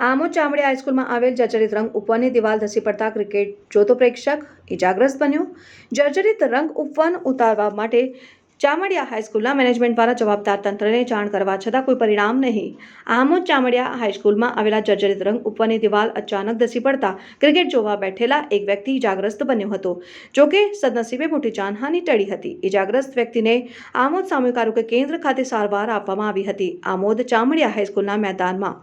આમોદ ચામડી હાઈસ્કૂલમાં આવેલ જર્જરિત રંગ ઉપવનની દિવાલ ધસી પડતા ક્રિકેટ જોતો પ્રેક્ષક ઇજાગ્રસ્ત બન્યો. જર્જરિત રંગ ઉપવન ઉતારવા માટે ચામડિયા હાઈસ્કૂલના મેનેજમેન્ટ દ્વારા જવાબદાર તંત્રને જાણ કરવા છતાં કોઈ પરિણામ નહીં. આમોદ ચામડિયા હાઈસ્કૂલમાં આવેલા જર્જરિત રંગ ઉપરની દિવાલ અચાનક ધસી પડતા ક્રિકેટ જોવા બેઠેલા એક વ્યક્તિ ઇજાગ્રસ્ત બન્યો હતો. જોકે સદનસીબે મોટી જાનહાની ટળી હતી. ઇજાગ્રસ્ત વ્યક્તિને આમોદ સામૂહિક આરોગ્ય કેન્દ્ર ખાતે સારવાર આપવામાં આવી હતી. આમોદ ચામડિયા હાઈસ્કૂલના મેદાનમાં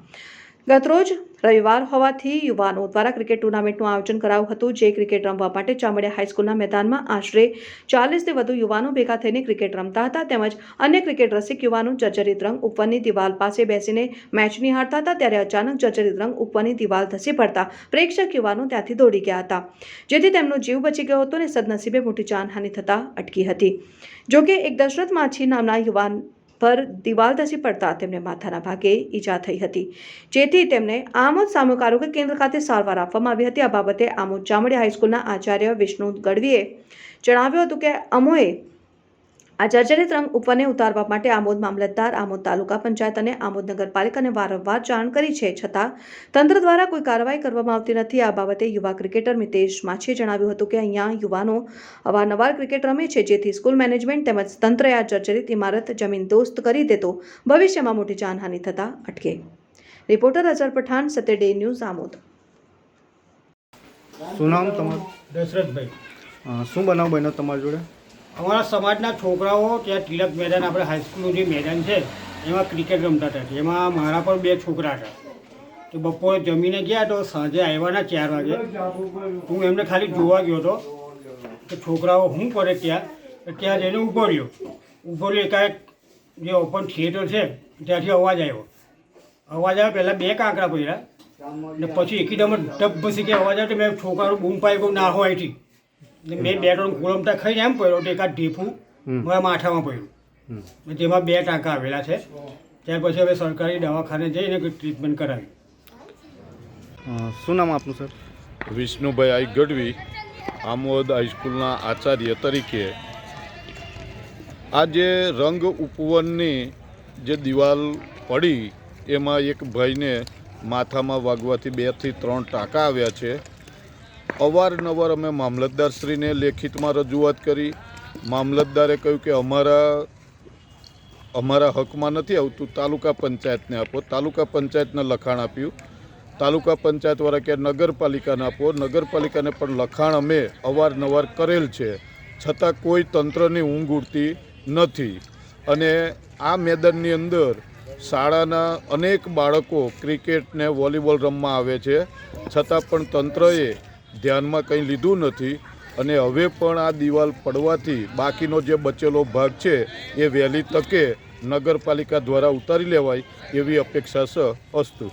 ગતરોજ રવિવાર હોવાથી યુવાનો દ્વારા ક્રિકેટ ટુર્નામેન્ટનું આયોજન કરાયું હતું, જે ક્રિકેટ રમવા માટે ચામડિયા હાઈસ્કૂલના મેદાનમાં આશરે ચાલીસથી વધુ યુવાનો ભેગા થઈને ક્રિકેટ રમતા હતા, તેમજ અન્ય ક્રિકેટ રસિક યુવાનો જર્જરિત રંગ ઉપરની દિવાલ પાસે બેસીને મેચ નિહાળતા હતા, ત્યારે અચાનક જર્જરિત રંગ ઉપરની દિવાલ ધસી પડતા પ્રેક્ષક યુવાનો ત્યાંથી દોડી ગયા હતા, જેથી તેમનો જીવ બચી ગયો હતો અને સદનસીબે મોટી જાનહાનિ થતાં અટકી હતી. જોકે એક દશરથ માછી નામના યુવાન પર દિવાલ ધસી પડતા તેમને માથાના ભાગે ઈજા થઈ હતી. જેથી તેમને આમોદ સામૂહિક આરોગ્ય કેન્દ્ર ખાતે સારવાર આપવામાં આવી હતી. આ બાબતે આમોદ ચામડી હાઈસ્કૂલના આચાર્ય વિષ્ણુ ગઢવીએ જણાવ્યું હતું કે અમોએ આ જર્જરિત રંગ ઉપરને ઉતારવા માટે આમોદ મામલતદાર આમોદ તાલુકા પંચાયત અને આમોદ નગરપાલિકાને વારંવાર જાણ કરી છે છતાં તંત્ર દ્વારા કોઈ કાર્યવાહી કરવામાં આવતી નથી. આ બાબતે યુવા ક્રિકેટર મિતેશ માછીએ જણાવ્યું હતું કે અહીંયા યુવાનો અવારનવાર ક્રિકેટ રમે છે જેથી સ્કૂલ મેનેજમેન્ટ તેમજ તંત્રએ આ જર્જરિત ઇમારત જમીન દોસ્ત કરી દેતો ભવિષ્યમાં મોટી જાનહાનિ થતાં અટકે. Reporter Azhar Pathan Satya day news Amod. શું નામ તમારું? દશરથભાઈ. શું બનાવ બન્યો તમારી જોડે? અમારા સમાજના છોકરાઓ ત્યાં તિલક મેદાન, આપણે હાઈસ્કૂલનું જે મેદાન છે, એમાં ક્રિકેટ રમતા હતા. એમાં મારા પણ બે છોકરા હતા. તો બપોરે જમીને ગયા તો સાંજે આવ્યાના ચાર વાગે. હું એમને ખાલી જોવા ગયો હતો કે છોકરાઓ શું કરે ત્યાં. ત્યાં જઈને ઊભો રહ્યો. ઊભો રહ્યો એકાએક જે ઓપન થિયેટર છે, ત્યાંથી અવાજ આવ્યો. અવાજ આવ્યો પહેલાં બે કાંકરા પડ્યા. ને પછી એકદમ ડબ્બસી કે અવાજ આવ્યો મેં છોકરાનું બૂમ પાઈ ગયું ના હોય અહીંથી. મેં બે ત્રણ ગોળમટા ખાઈને એમ પડ્યો તો એકાદ ઢીફું. મારા માથામાં પડ્યું. જેમાં બે ટાંકા આવેલા છે. ત્યાર પછી હવે સરકારી દવાખાને જઈને ટ્રીટમેન્ટ કરાવી. અ, શું નામ આપનું સર વિષ્ણુભાઈ આઈ ગઢવી આમોદ હાઈસ્કૂલના આચાર્ય તરીકે. આ જે રંગ ઉપવનની જે દિવાલ પડી એમાં એક ભાઈને માથામાં વાગવાથી બેથી ત્રણ ટાંકા આવ્યા છે. અવારનવાર અમે મામલતદારશ્રીને લેખિતમાં રજૂઆત કરી. મામલતદારે કહ્યું કે અમારા અમારા હકમાં નથી આવતું. તાલુકા પંચાયતને આપો. તાલુકા પંચાયતને લખાણ આપ્યું. તાલુકા પંચાયતવાળા કે નગરપાલિકાને આપો. નગરપાલિકાને પણ લખાણ અમે અવારનવાર કરેલ છે. છતાં કોઈ તંત્રની ઊંઘ ઉડતી નથી. અને આ મેદાનની અંદર શાળાના અનેક બાળકો ક્રિકેટ ને વોલીબોલ રમવા આવે છે. છતાં પણ તંત્રએ ધ્યાનમાં કંઈ લીધું નથી અને હવે પણ આ દિવાલ પડવાથી બાકીનો જે બચેલો ભાગ છે એ વહેલી તકે નગરપાલિકા દ્વારા ઉતારી લેવાય એવી અપેક્ષા છે અસ્તુ.